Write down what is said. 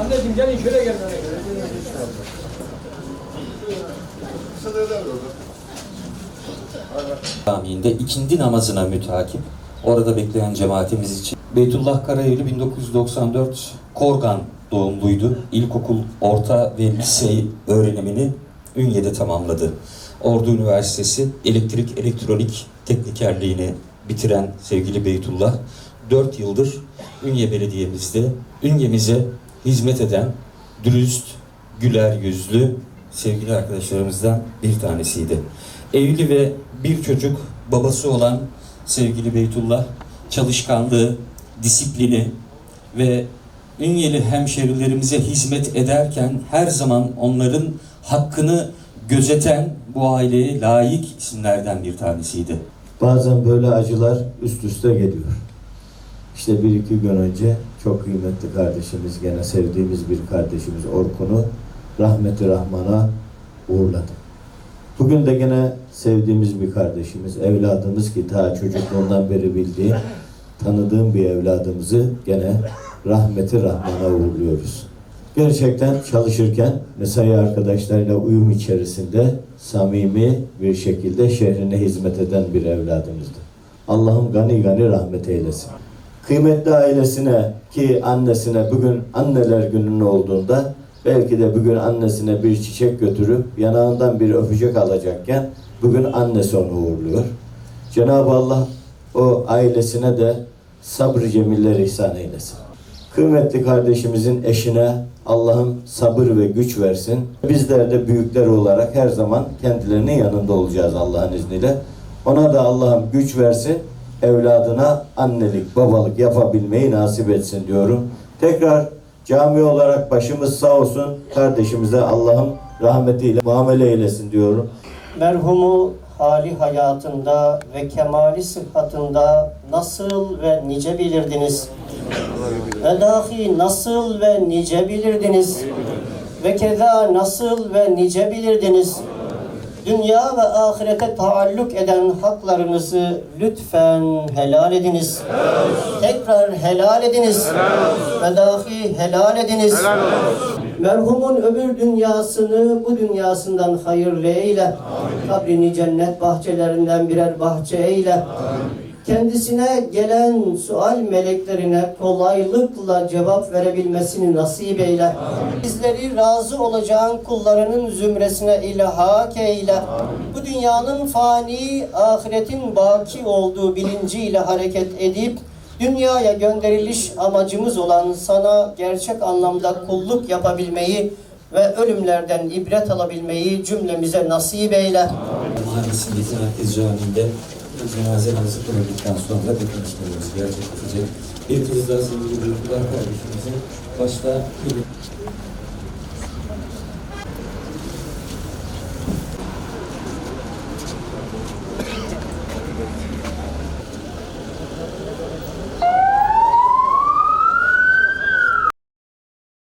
Anneciğim gelin şöyle gelin. Camii'nde ikindi namazına mütakip orada bekleyen cemaatimiz için. Beytullah Karayeli 1994 Korgan doğumluydu. İlkokul, orta ve lise öğrenimini Ünye'de tamamladı. Ordu Üniversitesi Elektrik Elektronik Teknikerliğini bitiren sevgili Beytullah 4 yıldır Ünye Belediye'mizde Ünye'mize hizmet eden dürüst, güler yüzlü sevgili arkadaşlarımızdan bir tanesiydi. Evli ve bir çocuk babası olan sevgili Beytullah çalışkanlığı, disiplini ve Ünyeli hemşerilerimize hizmet ederken her zaman onların hakkını gözeten bu aileye layık isimlerden bir tanesiydi. Bazen böyle acılar üst üste geliyor. İşte bir iki gün önce çok kıymetli kardeşimiz, gene sevdiğimiz bir kardeşimiz Orkun'u rahmeti rahmana uğurladı. Bugün de gene sevdiğimiz bir kardeşimiz, evladımız ki ta çocukluğundan beri bildiğim, tanıdığım bir evladımızı gene rahmeti rahmana uğurluyoruz. Gerçekten çalışırken mesai arkadaşlarıyla uyum içerisinde samimi bir şekilde şehrine hizmet eden bir evladımızdı. Allah'ım gani gani rahmet eylesin. Kıymetli ailesine ki annesine bugün anneler günün olduğunda belki de bugün annesine bir çiçek götürüp yanağından bir öpücük alacakken bugün annesi onu uğurluyor. Cenab-ı Allah o ailesine de sabır cemiller ihsan eylesin. Kıymetli kardeşimizin eşine Allah'ım sabır ve güç versin. Bizler de büyükler olarak her zaman kendilerinin yanında olacağız Allah'ın izniyle. Ona da Allah'ım güç versin. Evladına annelik, babalık yapabilmeyi nasip etsin diyorum. Tekrar cami olarak başımız sağ olsun. Kardeşimize Allah'ım rahmetiyle muamele eylesin diyorum. merhumu hali hayatında ve kemali sıhhatında nasıl ve nice bilirdiniz? Ve dahi nasıl ve nice bilirdiniz? Ve keza nasıl ve nice bilirdiniz? Dünya ve ahirete taalluk eden haklarınızı lütfen helal ediniz. Tekrar helal ediniz. Ve dahi helal ediniz. Merhumun öbür dünyasını bu dünyasından hayırlı eyle. Kabrini cennet bahçelerinden birer bahçe eyle. Kendisine gelen sual meleklerine kolaylıkla cevap verebilmesini nasip eyle. Bizleri razı olacağın kullarının zümresine ilhak eyle. Bu dünyanın fani, ahiretin baki olduğu bilinciyle hareket edip dünyaya gönderiliş amacımız olan sana gerçek anlamda kulluk yapabilmeyi ve ölümlerden ibret alabilmeyi cümlemize nasip eyle. Camii'nde cenaze namazı kılındıktan sonra defin işlemimiz gerçekleşecek. Bir kez daha sevgili büyükler kardeşimizin başta